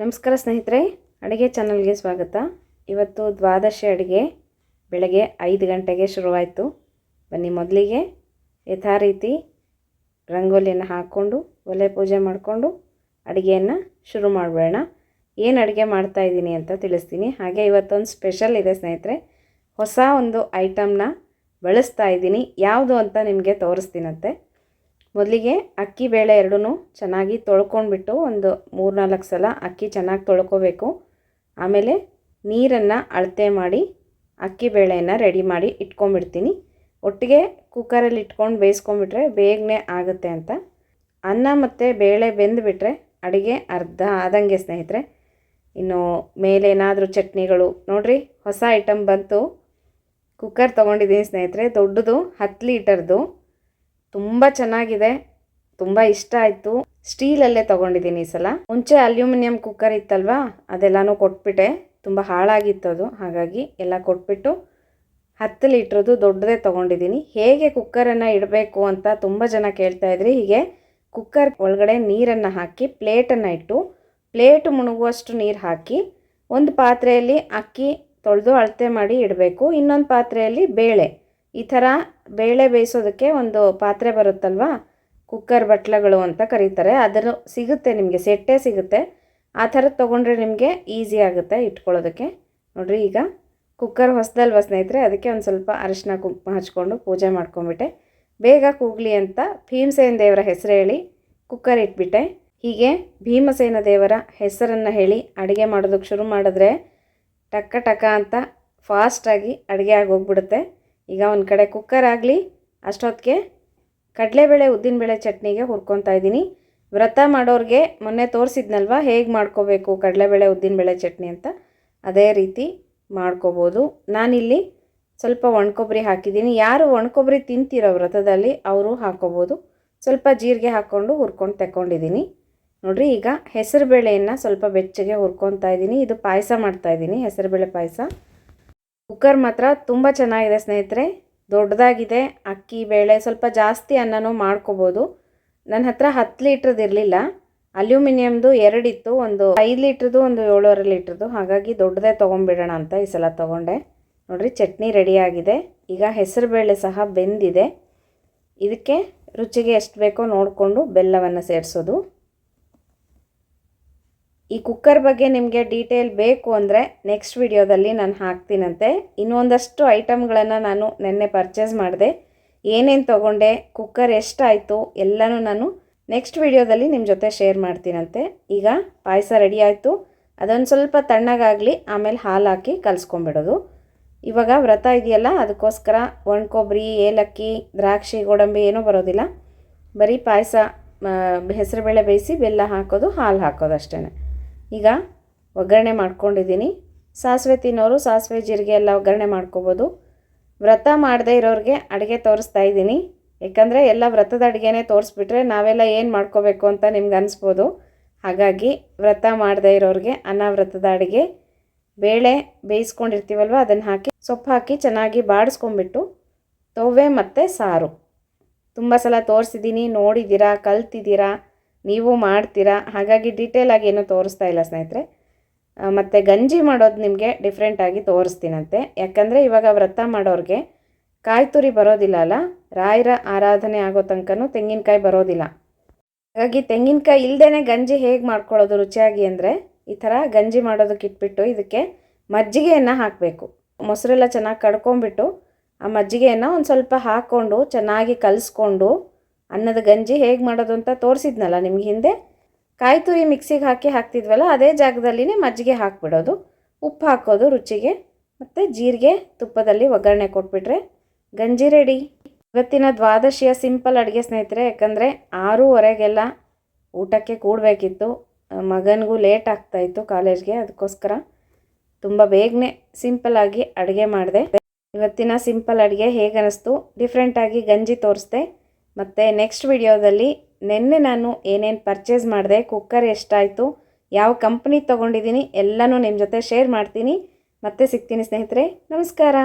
ನಮಸ್ಕಾರ ಸ್ನೇಹಿತರೆ, ಅಡುಗೆ ಚಾನಲ್ಗೆ ಸ್ವಾಗತ. ಇವತ್ತು ದ್ವಾದಶಿ ಅಡುಗೆ ಬೆಳಗ್ಗೆ ಐದು ಗಂಟೆಗೆ ಶುರುವಾಯಿತು. ಬನ್ನಿ ಮೊದಲಿಗೆ ಯಥಾ ರೀತಿ ರಂಗೋಲಿಯನ್ನು ಹಾಕ್ಕೊಂಡು ಒಲೆ ಪೂಜೆ ಮಾಡಿಕೊಂಡು ಅಡುಗೆಯನ್ನು ಶುರು ಮಾಡಬೇಡ ಏನು ಅಡುಗೆ ಮಾಡ್ತಾ ಇದ್ದೀನಿ ಅಂತ ತಿಳಿಸ್ತೀನಿ. ಹಾಗೆ ಇವತ್ತೊಂದು ಸ್ಪೆಷಲ್ ಇದೆ ಸ್ನೇಹಿತರೆ, ಹೊಸ ಒಂದು ಐಟಮ್ನ ಬಳಸ್ತಾ ಇದ್ದೀನಿ. ಯಾವುದು ಅಂತ ನಿಮಗೆ ತೋರಿಸ್ತೀನಂತೆ. ಮೊದಲಿಗೆ ಅಕ್ಕಿ ಬೇಳೆ ಎರಡೂ ಚೆನ್ನಾಗಿ ತೊಳ್ಕೊಂಡ್ಬಿಟ್ಟು ಒಂದು ಮೂರು ನಾಲ್ಕು ಸಲ ಅಕ್ಕಿ ಚೆನ್ನಾಗಿ ತೊಳ್ಕೊಬೇಕು. ಆಮೇಲೆ ನೀರನ್ನು ಅಳತೆ ಮಾಡಿ ಅಕ್ಕಿ ಬೇಳೆಯನ್ನು ರೆಡಿ ಮಾಡಿ ಇಟ್ಕೊಂಡ್ಬಿಡ್ತೀನಿ. ಒಟ್ಟಿಗೆ ಕುಕ್ಕರಲ್ಲಿ ಇಟ್ಕೊಂಡು ಬೇಯಿಸ್ಕೊಂಡ್ಬಿಟ್ರೆ ಬೇಗನೆ ಆಗುತ್ತೆ ಅಂತ. ಅನ್ನ ಮತ್ತು ಬೇಳೆ ಬೆಂದುಬಿಟ್ರೆ ಅಡುಗೆ ಅರ್ಧ ಆದಂಗೆ ಸ್ನೇಹಿತರೆ. ಇನ್ನು ಮೇಲೆ ಏನಾದರೂ ಚಟ್ನಿಗಳು. ನೋಡಿರಿ, ಹೊಸ ಐಟಮ್ ಬಂತು. ಕುಕ್ಕರ್ ತೊಗೊಂಡಿದ್ದೀನಿ ಸ್ನೇಹಿತರೆ. ದೊಡ್ಡದು ಹತ್ತು ಲೀಟರ್ದು ತುಂಬ ಚೆನ್ನಾಗಿದೆ, ತುಂಬ ಇಷ್ಟ ಆಯಿತು. ಸ್ಟೀಲಲ್ಲೇ ತೊಗೊಂಡಿದ್ದೀನಿ ಈ ಸಲ. ಮುಂಚೆ ಅಲ್ಯೂಮಿನಿಯಂ ಕುಕ್ಕರ್ ಇತ್ತಲ್ವಾ, ಅದೆಲ್ಲನೂ ಕೊಟ್ಬಿಟ್ಟೆ. ತುಂಬ ಹಾಳಾಗಿತ್ತು ಅದು, ಹಾಗಾಗಿ ಎಲ್ಲ ಕೊಟ್ಬಿಟ್ಟು ಹತ್ತು ಲೀಟ್ರದ್ದು ದೊಡ್ಡದೇ ತೊಗೊಂಡಿದ್ದೀನಿ. ಹೇಗೆ ಕುಕ್ಕರನ್ನು ಇಡಬೇಕು ಅಂತ ತುಂಬ ಜನ ಕೇಳ್ತಾ ಇದ್ರಿ. ಹೀಗೆ ಕುಕ್ಕರ್ ಒಳಗಡೆ ನೀರನ್ನು ಹಾಕಿ, ಪ್ಲೇಟನ್ನು ಇಟ್ಟು, ಪ್ಲೇಟ್ ಮುಳುಗುವಷ್ಟು ನೀರು ಹಾಕಿ, ಒಂದು ಪಾತ್ರೆಯಲ್ಲಿ ಅಕ್ಕಿ ತೊಳೆದು ಅಳತೆ ಮಾಡಿ ಇಡಬೇಕು. ಇನ್ನೊಂದು ಪಾತ್ರೆಯಲ್ಲಿ ಬೇಳೆ. ಈ ಥರ ಬೇಳೆ ಬೇಯಿಸೋದಕ್ಕೆ ಒಂದು ಪಾತ್ರೆ ಬರುತ್ತಲ್ವಾ? ಕುಕ್ಕರ್ ಬಟ್ಲಗಳು ಅಂತ ಕರೀತಾರೆ. ಅದನ್ನು ಸಿಗುತ್ತೆ ನಿಮಗೆ, ಸೆಟ್ಟೇ ಸಿಗುತ್ತೆ. ಆ ಥರದ್ದು ತೊಗೊಂಡ್ರೆ ನಿಮಗೆ ಈಸಿ ಆಗುತ್ತೆ ಇಟ್ಕೊಳ್ಳೋದಕ್ಕೆ. ನೋಡಿರಿ ಈಗ ಕುಕ್ಕರ್ ಹೊಸದಲ್ವ ಸ್ನೇಹಿತರೆ? ಅದಕ್ಕೆ ಒಂದು ಸ್ವಲ್ಪ ಅರಿಶಿನ ಕುಂಕುಮ ಹಚ್ಕೊಂಡು ಪೂಜೆ ಮಾಡ್ಕೊಂಬಿಟ್ಟೆ ಬೇಗ ಕೂಗ್ಲಿ ಅಂತ ಭೀಮಸೇನ ದೇವರ ಹೆಸರು ಹೇಳಿ ಕುಕ್ಕರ್ ಇಟ್ಬಿಟ್ಟೆ. ಹೀಗೆ ಭೀಮಸೇನ ದೇವರ ಹೆಸರನ್ನು ಹೇಳಿ ಅಡುಗೆ ಮಾಡೋದಕ್ಕೆ ಶುರು ಮಾಡಿದ್ರೆ ಟಕ್ಕ ಟಕ ಅಂತ ಫಾಸ್ಟಾಗಿ ಅಡುಗೆ ಆಗೋಗ್ಬಿಡುತ್ತೆ. ಈಗ ಒಂದು ಕಡೆ ಕುಕ್ಕರ್ ಆಗಲಿ ಅಷ್ಟೊತ್ತಿಗೆ ಕಡಲೆಬೇಳೆ, ಉದ್ದಿನಬೇಳೆ ಚಟ್ನಿಗೆ ಹುರ್ಕೊತಾ ಇದ್ದೀನಿ. ವ್ರತ ಮಾಡೋರಿಗೆ ಮೊನ್ನೆ ತೋರಿಸಿದ್ನಲ್ವ, ಹೇಗೆ ಮಾಡ್ಕೋಬೇಕು ಕಡಲೆಬೇಳೆ, ಉದ್ದಿನಬೇಳೆ ಚಟ್ನಿ ಅಂತ? ಅದೇ ರೀತಿ ಮಾಡ್ಕೋಬೋದು. ನಾನಿಲ್ಲಿ ಸ್ವಲ್ಪ ಒಣಕೊಬ್ಬರಿ ಹಾಕಿದ್ದೀನಿ. ಯಾರು ಒಣಕೊಬ್ಬರಿ ತಿಂತೀರೋ ವ್ರತದಲ್ಲಿ ಅವರು ಹಾಕೋಬೋದು. ಸ್ವಲ್ಪ ಜೀರಿಗೆ ಹಾಕ್ಕೊಂಡು ಹುರ್ಕೊಂಡು ತಗೊಂಡಿದ್ದೀನಿ ನೋಡಿರಿ, ಈಗ ಹೆಸರುಬೇಳೆಯನ್ನು ಸ್ವಲ್ಪ ಬೆಚ್ಚಗೆ ಹುರ್ಕೊತಾ ಇದ್ದೀನಿ. ಇದು ಪಾಯಸ ಮಾಡ್ತಾಯಿದ್ದೀನಿ ಹೆಸರುಬೇಳೆ ಪಾಯಸ. ಕುಕ್ಕರ್ ಮಾತ್ರ ತುಂಬ ಚೆನ್ನಾಗಿದೆ ಸ್ನೇಹಿತರೆ. ದೊಡ್ಡದಾಗಿದೆ, ಅಕ್ಕಿ, ಬೇಳೆ, ಸ್ವಲ್ಪ ಜಾಸ್ತಿ ಅನ್ನನೂ ಮಾಡ್ಕೋಬೋದು. ನನ್ನ ಹತ್ರ ಹತ್ತು ಲೀಟ್ರದ್ದು ಇರಲಿಲ್ಲ. ಅಲ್ಯೂಮಿನಿಯಮ್ದು ಎರಡಿತ್ತು ಒಂದು ಐದು ಲೀಟ್ರದ್ದು, ಒಂದು ಏಳುವರೆ ಲೀಟ್ರದ್ದು. ಹಾಗಾಗಿ ದೊಡ್ಡದೇ ತೊಗೊಂಬಿಡೋಣ ಅಂತ ಈ ಸಲ ತೊಗೊಂಡೆ. ನೋಡಿರಿ, ಚಟ್ನಿ ರೆಡಿಯಾಗಿದೆ ಈಗ ಹೆಸರುಬೇಳೆ ಸಹ ಬೆಂದಿದೆ. ಇದಕ್ಕೆ ರುಚಿಗೆ ಎಷ್ಟು ಬೇಕೋ ನೋಡಿಕೊಂಡು ಬೆಲ್ಲವನ್ನು ಸೇರಿಸೋದು. ಈ ಕುಕ್ಕರ್ ಬಗ್ಗೆ ನಿಮಗೆ ಡೀಟೇಲ್ ಬೇಕು ಅಂದರೆ ನೆಕ್ಸ್ಟ್ ವಿಡಿಯೋದಲ್ಲಿ ನಾನು ಹಾಕ್ತೀನಂತೆ. ಇನ್ನೊಂದಷ್ಟು ಐಟಮ್ಗಳನ್ನು ನಾನು ನೆನ್ನೆ ಪರ್ಚೇಸ್ ಮಾಡಿದೆ. ಏನೇನು ತೊಗೊಂಡೆ, ಕುಕ್ಕರ್ ಎಷ್ಟಾಯಿತು, ಎಲ್ಲನೂ ನಾನು ನೆಕ್ಸ್ಟ್ ವಿಡಿಯೋದಲ್ಲಿ ನಿಮ್ಮ ಜೊತೆ ಶೇರ್ ಮಾಡ್ತೀನಂತೆ. ಈಗ ಪಾಯಸ ರೆಡಿ ಆಯಿತು. ಅದೊಂದು ಸ್ವಲ್ಪ ತಣ್ಣಗಾಗಲಿ, ಆಮೇಲೆ ಹಾಲು ಹಾಕಿ ಕಲಿಸ್ಕೊಂಬಿಡೋದು. ಇವಾಗ ವ್ರತ ಇದೆಯಲ್ಲ, ಅದಕ್ಕೋಸ್ಕರ ಒಣಕೊಬ್ಬರಿ ಏಲಕ್ಕಿ, ದ್ರಾಕ್ಷಿ, ಗೋಡಂಬಿ ಏನೂ ಬರೋದಿಲ್ಲ. ಬರೀ ಪಾಯಸ ಹೆಸರುಬೇಳೆ ಬೇಯಿಸಿ, ಬೆಲ್ಲ ಹಾಕೋದು, ಹಾಲು ಹಾಕೋದು ಅಷ್ಟೇ ಈಗ ಒಗ್ಗರಣೆ ಮಾಡ್ಕೊಂಡಿದ್ದೀನಿ. ಸಾಸಿವೆ ತಿನ್ನೋರು ಸಾಸಿವೆ ಜೀರಿಗೆ ಎಲ್ಲ ಒಗ್ಗರಣೆ ಮಾಡ್ಕೋಬೋದು. ವ್ರತ ಮಾಡದೇ ಇರೋರಿಗೆ ಅಡುಗೆ ತೋರಿಸ್ತಾ ಇದ್ದೀನಿ. ಯಾಕಂದರೆ ಎಲ್ಲ ವ್ರತದ ಅಡುಗೆನೇ ತೋರಿಸ್ಬಿಟ್ರೆ ನಾವೆಲ್ಲ ಏನು ಮಾಡ್ಕೋಬೇಕು ಅಂತ ನಿಮ್ಗೆ ಅನಿಸ್ಬೋದು. ಹಾಗಾಗಿ ವ್ರತ ಮಾಡದೇ ಇರೋರಿಗೆ ಅನ್ನ ವ್ರತದ ಅಡುಗೆ, ಬೇಳೆ ಬೇಯಿಸ್ಕೊಂಡಿರ್ತೀವಲ್ವ ಅದನ್ನು ಹಾಕಿ, ಸೊಪ್ಪು ಹಾಕಿ ಚೆನ್ನಾಗಿ ಬಾಡಿಸ್ಕೊಂಬಿಟ್ಟು ತೊವೆ ಮತ್ತು ಸಾರು. ತುಂಬ ಸಲ ತೋರಿಸಿದ್ದೀನಿ, ನೋಡಿದ್ದೀರಾ, ಕಲ್ತಿದ್ದೀರಾ? ನೀವು ಮಾಡ್ತೀರಾ? ಹಾಗಾಗಿ ಡೀಟೇಲಾಗಿ ಏನೂ ತೋರಿಸ್ತಾ ಇಲ್ಲ ಸ್ನೇಹಿತರೆ. ಮತ್ತು ಗಂಜಿ ಮಾಡೋದು ನಿಮಗೆ ಡಿಫ್ರೆಂಟಾಗಿ ತೋರಿಸ್ತೀನಂತೆ. ಯಾಕಂದರೆ ಇವಾಗ ವ್ರತ ಮಾಡೋರಿಗೆ ಕಾಯಿ ತುರಿ ಬರೋದಿಲ್ಲ ಅಲ್ಲ? ರಾಯರ ಆರಾಧನೆ ಆಗೋ ತನಕನೂ ತೆಂಗಿನಕಾಯಿ ಬರೋದಿಲ್ಲ. ಹಾಗಾಗಿ ತೆಂಗಿನಕಾಯಿ ಇಲ್ಲದೇ ಗಂಜಿ ಹೇಗೆ ಮಾಡ್ಕೊಳ್ಳೋದು ರುಚಿಯಾಗಿ ಅಂದರೆ ಈ ಥರ ಗಂಜಿ ಮಾಡೋದಕ್ಕೆ ಇಟ್ಬಿಟ್ಟು ಇದಕ್ಕೆ ಮಜ್ಜಿಗೆಯನ್ನು ಹಾಕಬೇಕು. ಮೊಸರೆಲ್ಲ ಚೆನ್ನಾಗಿ ಕಡ್ಕೊಂಬಿಟ್ಟು ಆ ಮಜ್ಜಿಗೆಯನ್ನು ಒಂದು ಸ್ವಲ್ಪ ಹಾಕ್ಕೊಂಡು ಚೆನ್ನಾಗಿ ಕಲಿಸ್ಕೊಂಡು ಅನ್ನದ ಗಂಜಿ ಹೇಗೆ ಮಾಡೋದು ಅಂತ ತೋರಿಸಿದ್ನಲ್ಲ ನಿಮ್ಗೆ ಹಿಂದೆ? ಕಾಯಿ ತುರಿ ಮಿಕ್ಸಿಗೆ ಹಾಕಿ ಹಾಕ್ತಿದ್ವಲ್ಲ, ಅದೇ ಜಾಗದಲ್ಲಿನೇ ಮಜ್ಜಿಗೆ ಹಾಕ್ಬಿಡೋದು. ಉಪ್ಪು ಹಾಕೋದು ರುಚಿಗೆ, ಮತ್ತು ಜೀರಿಗೆ ತುಪ್ಪದಲ್ಲಿ ಒಗ್ಗರಣೆ ಕೊಟ್ಬಿಟ್ರೆ ಗಂಜಿ ರೆಡಿ. ಇವತ್ತಿನ ದ್ವಾದಶಿಯ ಸಿಂಪಲ್ ಅಡುಗೆ ಸ್ನೇಹಿತರೆ, ಯಾಕಂದರೆ ಆರೂವರೆಗೆಲ್ಲ ಊಟಕ್ಕೆ ಕೂಡಬೇಕಿತ್ತು. ಮಗನಿಗೂ ಲೇಟ್ ಆಗ್ತಾಯಿತ್ತು ಕಾಲೇಜ್ಗೆ, ಅದಕ್ಕೋಸ್ಕರ ತುಂಬ ಬೇಗನೆ ಸಿಂಪಲ್ಲಾಗಿ ಅಡುಗೆ ಮಾಡಿದೆ. ಇವತ್ತಿನ ಸಿಂಪಲ್ ಅಡುಗೆ ಹೇಗೆ ಅನ್ನಿಸ್ತು ಡಿಫ್ರೆಂಟಾಗಿ ಗಂಜಿ ತೋರಿಸ್ದೆ. ಮತ್ತು ನೆಕ್ಸ್ಟ್ ವಿಡಿಯೋದಲ್ಲಿ ನಿನ್ನೆ ನಾನು ಏನೇನು ಪರ್ಚೇಸ್ ಮಾಡಿದೆ ಕುಕ್ಕರ್ ಎಷ್ಟಾಯಿತು, ಯಾವ ಕಂಪ್ನಿ ತೊಗೊಂಡಿದ್ದೀನಿ ಎಲ್ಲನೂ ನಿಮ್ಮ ಜೊತೆ ಶೇರ್ ಮಾಡ್ತೀನಿ. ಮತ್ತೆ ಸಿಗ್ತೀನಿ ಸ್ನೇಹಿತರೆ, ನಮಸ್ಕಾರ.